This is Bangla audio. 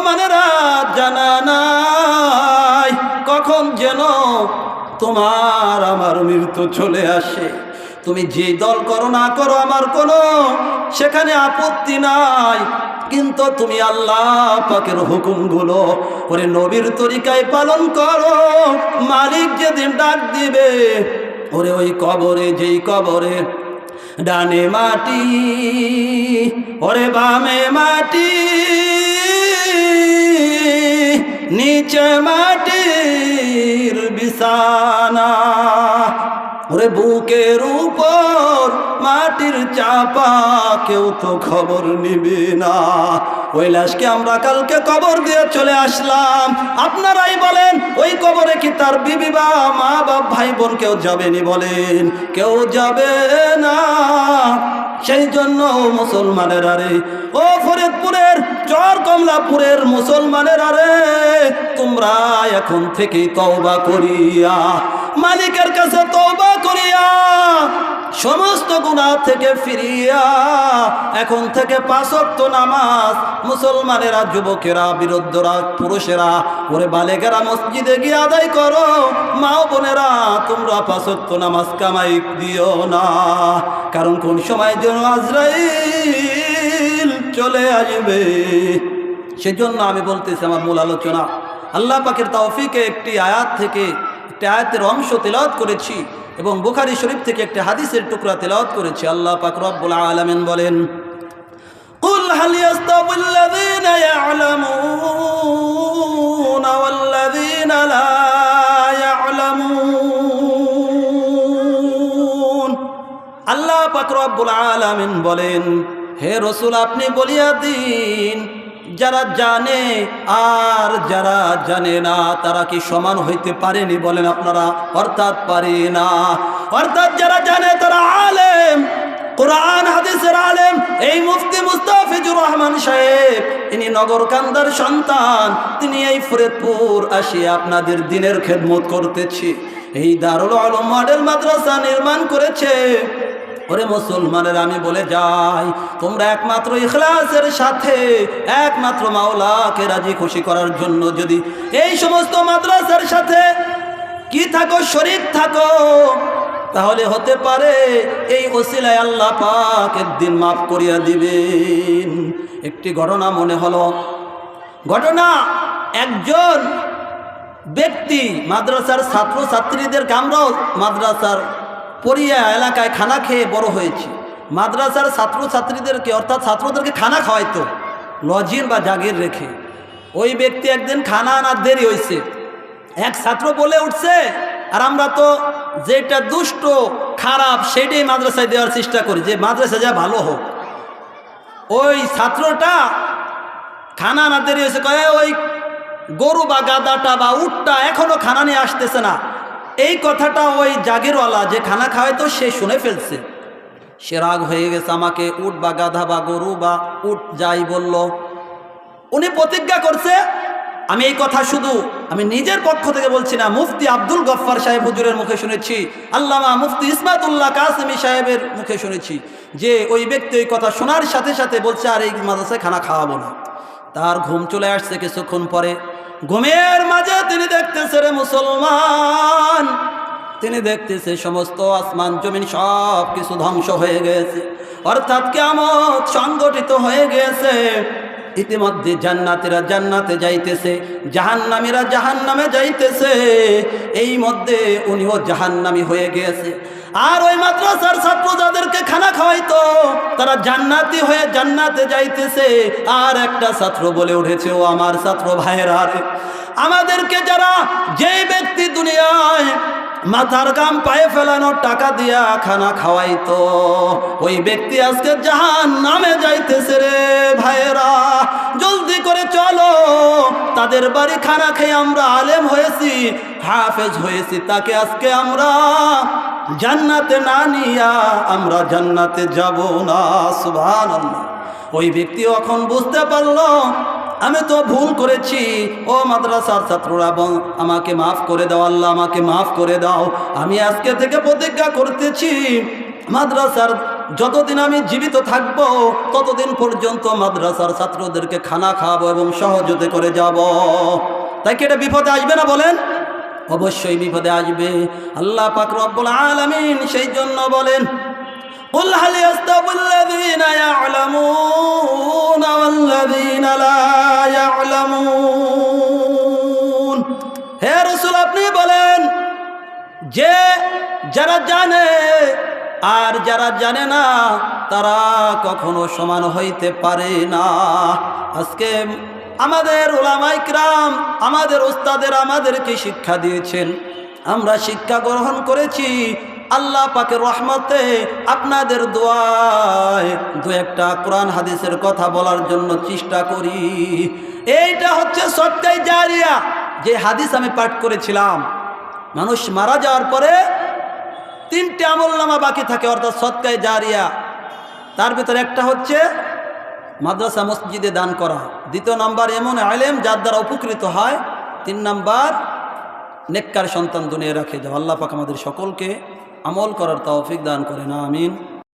মুসলমানেরা জানা নাই কখন যেন তোমার আমার মৃত্যু চলে আসে। তুমি যে দল করো না করো আমার কোনো, সেখানে আপত্তি নাই। কিন্তু তুমি আল্লাহ পাকের হুকুমগুলো ওরে নবীর তরিকায় পালন করো। মালিক যেদিন ডাক দিবে, ওরে ওই কবরে, যেই কবরে ডানে মাটি, ওরে বামে মাটি। নিচে মাটির বিছানা ওরে বুকের উপর মাটির চাপা কেউ তো খবর নিবে না। ওই লাশকে আমরা কালকে কবর দিয়ে চলে আসলাম। আপনারাই বলেন, ওই কবরে কি তার বিবি বা মা বাপ ভাই বোন কেউ যাবেনি বলেন? কেউ যাবে না। সেই জন্য মুসলমানের আরে ও ফরিদপুরের, চর কমলাপুরের মুসলমানের আরে তোমরা এখন থেকে তওবা করিয়া, মালিকের কাছে তওবা করিয়া সমস্ত গুণা থেকে ফিরিয়া এখন থেকে পাঁচক্ত নামাজ মুসলমানেরা, যুবকেরা বিরুদ্ধরা পুরুষেরা, ওরে বালেকেরা মসজিদে গিয়ে আদায় করো। মাও বোনেরা, তোমরা পাঁচক্ত নামাজ কামাই দিও না। কারণ কোন সময় যেন আজরাইল চলে আসবে? সেজন্য আমি বলতেছি আমার মূল আলোচনা। আল্লাহ পাকের তাওফিকে একটি আয়াত থেকে, একটি আয়াতের অংশ তেলাওয়াত করেছি। এবং বুখারি শরীফ থেকে একটি হাদিসের টুকরা তেলাওয়াত করেছি আল্লাহ পাক রব্বুল আলামিন বলেন قل هل يستوي الذين يعلمون والذين لا يعلمون আল্লাহ পাক রব্বুল আলামিন বলেন হে রসুল আপনি বলিয়া দিন যারা জানে আর যারা জানে না, তারা কি সমান হইতে পারেনি বলেন আপনারা? অর্থাৎ পারে না। অর্থাৎ যারা জানে তারা আলেম। কোরআন, হাদিসের আলেম। এই মুফতি মুস্তাফিজুর রহমান সাহেব, ইনি নগরকান্দার সন্তান। তিনি এই ফরিদপুর আসি আপনাদের দিনের খেদমত করতেছি। এই দারুল আলম মডেল মাদ্রাসা নির্মাণ করেছে। ওরে মুসলমানের, আমি বলে যাই, তোমরা একমাত্র ইখলাসের সাথে, একমাত্র মাওলাকে রাজি খুশি করার জন্য যদি এই সমস্ত মাদ্রাসার সাথে কি থাকো শরীর থাকো, তাহলে হতে পারে এই ওসিলায় আল্লাহ পাক একদিন মাফ করিয়া দিবেন। একটি ঘটনা মনে হলো। ঘটনা, একজন ব্যক্তি মাদ্রাসার ছাত্র ছাত্রীদেরকে আমরাও মাদ্রাসার পড়িয়া এলাকায় খানা খেয়ে বড় হয়েছি। মাদ্রাসার ছাত্র ছাত্রীদেরকে অর্থাৎ ছাত্রদেরকে খানা খাওয়াইতো, লজিন বা জাগির রেখে। ওই ব্যক্তি একদিন খানা আনার দেরি হয়েছে এক ছাত্র বলে উঠছে, আর আমরা তো যেটা দুষ্ট, খারাপ, সেটাই মাদ্রাসায় দেওয়ার চেষ্টা করি, যে মাদ্রাসা যা ভালো হোক। ওই ছাত্রটা খানা না দেরি হয়েছে কয়ে, ওই গরু বা গাদাটা বা উটটা এখনও খানা নিয়ে আসতেছে না। এই কথাটা ওই জাগিরওয়ালা যে খানা খাওয়ায় তো সে শুনে ফেলছে। সে রাগ হয়ে গেছে আমাকে উট বা গাধা বা গরু বা উট যাই বলল। উনি প্রতিজ্ঞা করছে, আমি এই কথা শুধু, আমি নিজের পক্ষ থেকে বলছি না, মুফতি আব্দুল গফ্ফার সাহেব হুজুরের মুখে শুনেছি, আল্লামা মুফতি ইসমাতুল্লাহ কাসেমি সাহেবের মুখে শুনেছি, যে ওই ব্যক্তি ওই কথা শোনার সাথে সাথে বলছে, আর এই মাদ্রাসায় খানা খাওয়াবো না। তার ঘুম চলে আসছে কিছুক্ষণ পরে। ঘুমের মাঝে তিনি দেখতেছে রে মুসলমান। তিনি দেখতেছে সমস্ত আসমান, জমিন সব কিছু ধ্বংস হয়ে গেছে। অর্থাৎ কেমত সংগঠিত হয়ে গেছে। ইতিমধ্যে জান্নাতিরা জান্নাতে যাইতেছে, জাহান্নামীরা জাহান্নামে যাইতেছে। এই মধ্যে উনিও জাহান্নামী হয়ে গিয়েছে আর ওই মাদ্রাসার ছাত্র যাদেরকে খানা খাওয়াইতো, তারা জান্নাতি হয়ে জান্নাতে যাইতেছে। আর একটা ছাত্র বলে উঠেছে, ও আমার ছাত্র ভাইয়েরা আমাদেরকে যারা যেই ব্যক্তি দুনিয়ায় মাথার গাম পায়ে ফেলানোর টাকা দিয়া খানা খাওয়াইতো, ওই ব্যক্তি আজকে জাহান নামে যাইতেছে রে ভাইয়েরা। জলদি করে চলো, তাদের বাড়ি খানা খেয়ে আমরা আলেম হয়েছি, হাফেজ হয়েছি, তাকে আজকে আমরা জান্নাতে না নিয়া আমরা জান্নাতে যাব না সুভান ওই ব্যক্তি এখন বুঝতে পারল, আমি তো ভুল করেছি। ও মাদ্রাসার ছাত্ররা আমাকে মাফ করে দাও, আল্লাহ আমাকে মাফ করে দাও। আমি আজকে থেকে প্রতিজ্ঞা করতেছি, মাদ্রাসার যতদিন আমি জীবিত থাকব, ততদিন পর্যন্ত মাদ্রাসার ছাত্রদেরকে খানা খাওয়াবো এবং সহযোগিতা করে যাব। তাই কি এটা বিপদে আসবে না বলেন? অবশ্যই বিপদে আসবে আল্লাহ পাক রব্বুল আলামিন সেই জন্য বলেন قل هل يستوي الذين يعلمون والذين لا يعلمون হে রসুল আপনি বলেন যে যারা জানে আর যারা জানে না তারা কখনো সমান হইতে পারে না আজকে আমাদের ওলামাইকরাম আমাদের ওস্তাদের আমাদেরকে শিক্ষা দিয়েছেন। আমরা শিক্ষা গ্রহণ করেছি। আল্লাহ পাকের রহমতে আপনাদের দোয়ায় দু একটা কোরআন হাদিসের কথা বলার জন্য চেষ্টা করি। এইটা হচ্ছে সত্যাই জারিয়া। যে হাদিস আমি পাঠ করেছিলাম, মানুষ মারা যাওয়ার পরে তিনটে আমল নামা বাকি থাকে, অর্থাৎ সৎকায় জারিয়া। তার ভিতরে একটা হচ্ছে মাদ্রাসা মসজিদে দান করা। দ্বিতীয় নাম্বার, এমন আলেম যার দ্বারা উপকৃত হয়। তিন নাম্বার, নেককার সন্তান দুনিয়া রাখে যাও আল্লাহ পাক আমাদের সকলকে আমল করার তৌফিক দান করে না আমিন।